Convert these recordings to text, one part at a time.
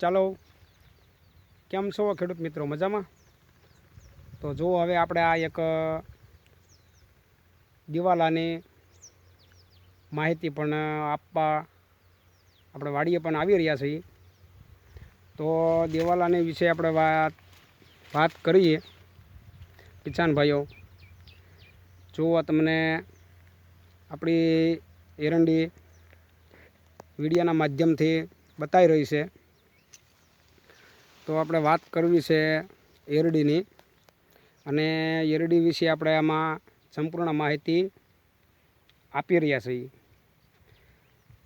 ચાલો, કેમ છો ખેડૂત મિત્રો? મજામાં? તો જો હવે આપણે આ એક દિવાલાની માહિતી પણ આપવા આપણે વાડીએ પણ આવી રહ્યા છીએ. તો દિવાલાની વિશે આપણે વાત વાત કરીએ. કિસાન ભાઈઓ જો તમને આપણી એરંડી વિડીયાના માધ્યમથી બતાવી રહી છે. તો આપણે વાત કરવી છે એરડીની. અને એરડી વિશે આપણે આમાં સંપૂર્ણ માહિતી આપી રહ્યા છીએ.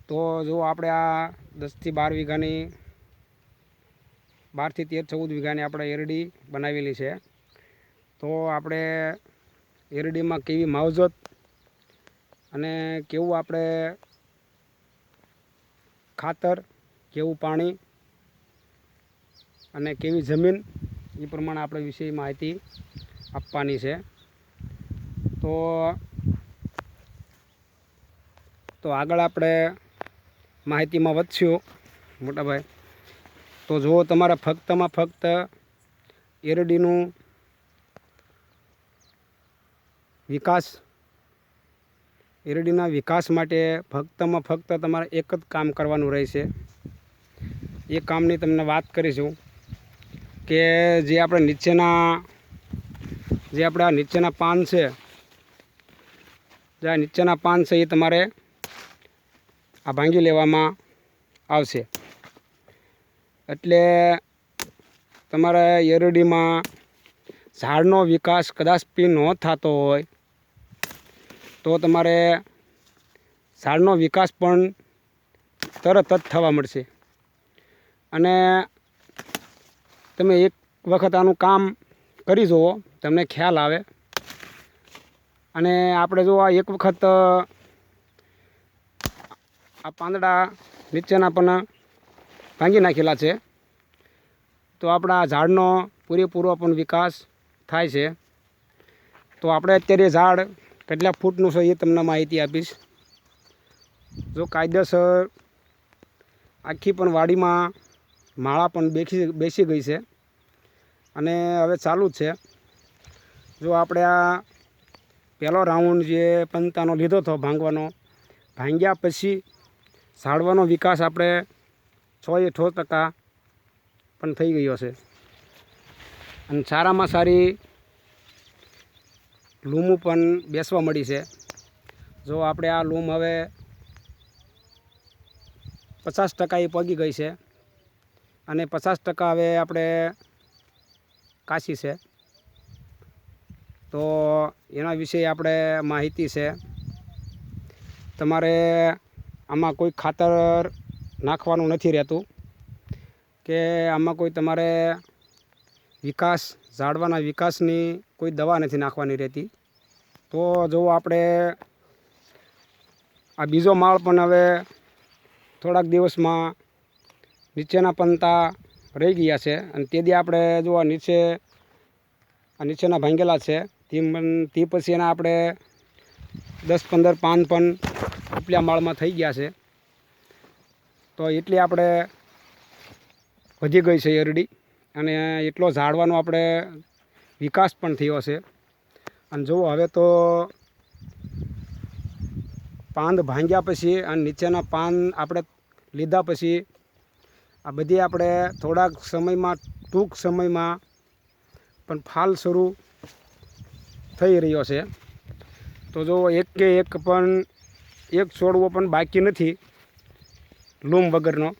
તો જો આપણે આ દસથી બાર વીઘાની, બારથી તેર ચૌદ વીઘાની આપણે એરડી બનાવેલી છે. તો આપણે એરડીમાં કેવી માવજત અને કેવું આપણે ખાતર, કેવું પાણી અને કેવી જમીન એ પ્રમાણે આપણે વિશે માહિતી આપવાની છે. તો તો આગળ આપણે માહિતીમાં વધશું, મોટાભાઈ. તો જુઓ, તમારે ફક્તમાં ફક્ત એરડીનું વિકાસ, એરડીના વિકાસ માટે ફક્તમાં ફક્ત તમારે એક જ કામ કરવાનું રહેશે. એ કામની તમને વાત કરીશું. કે જે આપણે નીચેના, જે આપણે નીચેના પાન છે, જે આ નીચેના પાન છે એ તમારે આ ભાંગી લેવામાં આવશે. એટલે તમારે એરડીમાં ઝાડનો વિકાસ કદાચ પી ન થતો હોય, તો તમારે ઝાડનો વિકાસ પણ તરત જ થવા મળશે. અને તમે એક વખત આનું કામ કરી જુઓ, તમને ખ્યાલ આવે. અને આપણે જો આ એક વખત આ પાંદડા નીચેના પણ ભાંગી નાખેલા છે. તો આપણા ઝાડનો પૂરેપૂરો પણ વિકાસ થાય છે. તો આપણે અત્યારે ઝાડ કેટલા ફૂટનું છે એ તમને માહિતી આપીશ. જો કાયદેસર આખી પણ વાડીમાં માળા પણ બેસી બેસી ગઈ છે. અને હવે ચાલુ જ છે. જો આપણે આ પહેલો રાઉન્ડ જે પંતાનો લીધો હતો ભાંગવાનો, ભાંગ્યા પછી ઝાડવાનો વિકાસ આપણે છ એ છ ટકા પણ થઈ ગયો છે. અને સારામાં સારી લૂમું પણ બેસવા મળી છે. જો આપણે આ લૂમ હવે પચાસ ટકા એ પગી ગઈ છે. અને પચાસ ટકા હવે આપણે કાશી છે. તો એના વિશે આપણે માહિતી છે. તમારે આમાં કોઈ ખાતર નાખવાનું નથી રહેતું કે આમાં કોઈ તમારે વિકાસ, ઝાડવાના વિકાસની કોઈ દવા નથી નાખવાની રહેતી. તો જો આપણે આ બીજો માળ પણ હવે થોડાક દિવસમાં નીચેના પંતા રહી ગયા છે. અને તે દી આપણે જો નીચે, આ નીચેના ભાંગેલા છે, તે તે પછી એના આપણે દસ પંદર પાન પણ ઉપલા માળમાં થઈ ગયા છે. તો એટલી આપણે વધી ગઈ છે એરડી. અને એટલો ઝાડવાનો આપણે વિકાસ પણ થયો છે. અને જુઓ હવે તો પાંદ ભાંગ્યા પછી અને નીચેના પાન આપણે લીધા પછી આ બધી આપણે થોડાક સમયમાં, ટૂંક સમયમાં પણ ફાલ શરૂ થઈ રહ્યો છે. તો જો એક કે એક પણ, એક છોડવો પણ બાકી નથી લૂમ વગરનો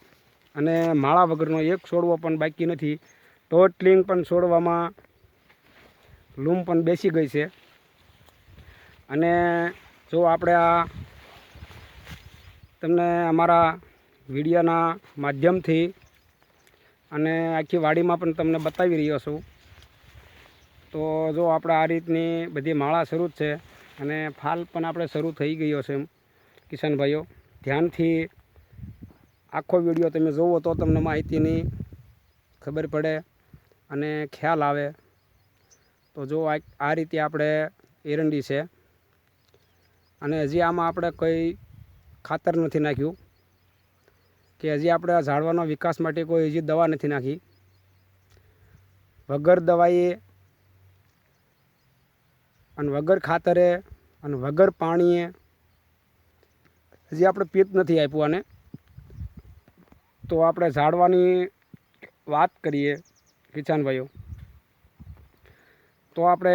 અને માળા વગરનો એક છોડવો પણ બાકી નથી. ટોટલિંગ પણ છોડવામાં લૂમ પણ બેસી ગઈ છે. અને જો આપણે આ તમને અમારા વિડીયોના માધ્યમથી અને આખી વાડીમાં પણ તમને બતાવી રહ્યો છું. તો જો આપણે આ રીતની બધી માળા શરૂ જ છે અને ફાલ પણ આપણે શરૂ થઈ ગયો છે કિશનભાઈઓ, ધ્યાનથી આખો વીડિયો તમે જુઓ તો તમને માહિતીની ખબર પડે અને ખ્યાલ આવે. તો જો આ રીતે આપણે એરંડી છે અને હજી આમાં આપણે કંઈ ખાતર નથી નાખ્યું. કે હજી આપણે આ ઝાડવાના વિકાસ માટે કોઈ હજી દવા નથી નાખી. વગર દવાએ અને વગર ખાતરે અને વગર પાણીએ હજી આપણે પિત નથી આપ્યું આને. તો આપણે ઝાડવાની વાત કરીએ કિસાનભાઈઓ તો આપણે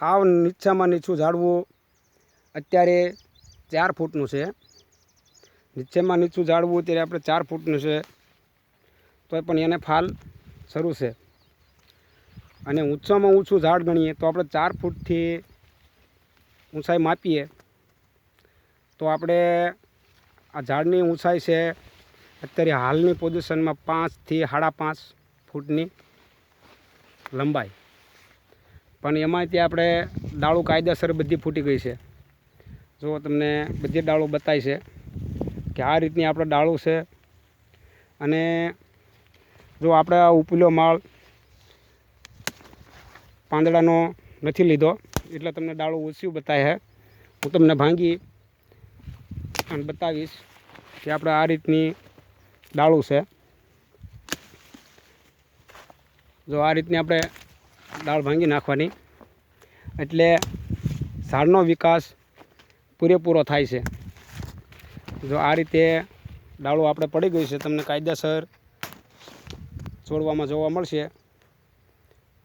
હાવ નીચામાં નીચું ઝાડવું અત્યારે ચાર ફૂટનું છે. નીચેમાં નીચું ઝાડવું અત્યારે આપણે ચાર ફૂટનું છે. તોય પણ એને ફાલ શરૂ છે. અને ઊંચામાં ઊંચું ઝાડ ગણીએ તો આપણે ચાર ફૂટથી ઊંચાઈ માપીએ. તો આપણે આ ઝાડની ઊંચાઈ છે અત્યારે હાલની પોઝિશનમાં પાંચથી સાડા પાંચ ફૂટની લંબાઈ. પણ એમાં ત્યાં આપણે ડાળું કાયદેસર બધી ફૂટી ગઈ છે. જો તમને બધી ડાળું બતાવી છે. કે આ રીતની આપણે ડાળો છે. અને જો આપણે આ ઉપલો માળ પાંદડાનો નથી લીધો, એટલે તમને ડાળો ઓછું બતાવે છે હું તમને ભાંગી અને બતાવીશ કે આપણે આ રીતની ડાળું છે. જો આ રીતની આપણે દાળ ભાંગી નાખવાની, એટલે ઝાડનો વિકાસ પૂરેપૂરો થાય છે. જો આ રીતે ડાળો આપણે પડી ગયું છે, તમને કાયદેસર છોડવામાં જોવા મળશે.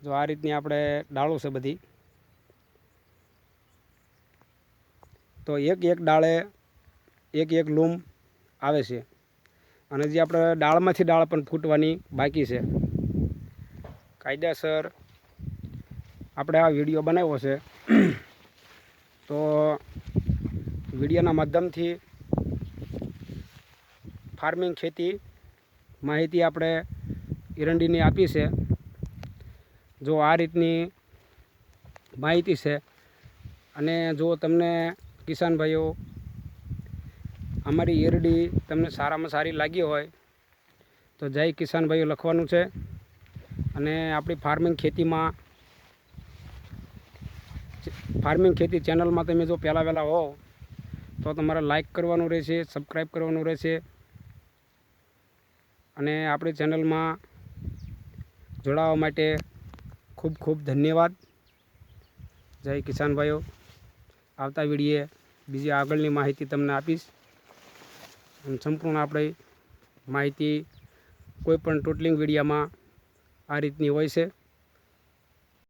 જો આ રીતની આપણે ડાળો છે બધી. તો એક એક ડાળે એક એક લૂમ આવે છે. અને જે આપણે ડાળમાંથી ડાળ પણ ફૂટવાની બાકી છે. કાયદેસર આપણે આ વીડિયો બનાવ્યો છે. તો વિડીયોના માધ્યમથી ફાર્મિંગ ખેતી માહિતી આપણે એરંડીની આપી છે. જો આ રીતની માહિતી છે અને જો તમને કિસાન ભાઈઓ અમારી એરડી તમને સારામાં સારી લાગી હોય તો જય કિસાન ભાઈઓ લખવાનું છે. અને આપણી ફાર્મિંગ ખેતીમાં ફાર્મિંગ ખેતી ચેનલમાં તમે જો પહેલાં વહેલા હો તો તમારે લાઇક કરવાનું રહેશે, સબસ્ક્રાઈબ કરવાનું રહેશે. અને આપણી ચેનલમાં જોડાવા માટે ખૂબ ખૂબ ધન્યવાદ. જય કિસાન ભાઈઓ. આવતા વિડીએ બીજી આગળની માહિતી તમને આપીશ. અને સંપૂર્ણ આપણે માહિતી કોઈપણ ટોટલિંગ વિડીયામાં આ રીતની હોય છે.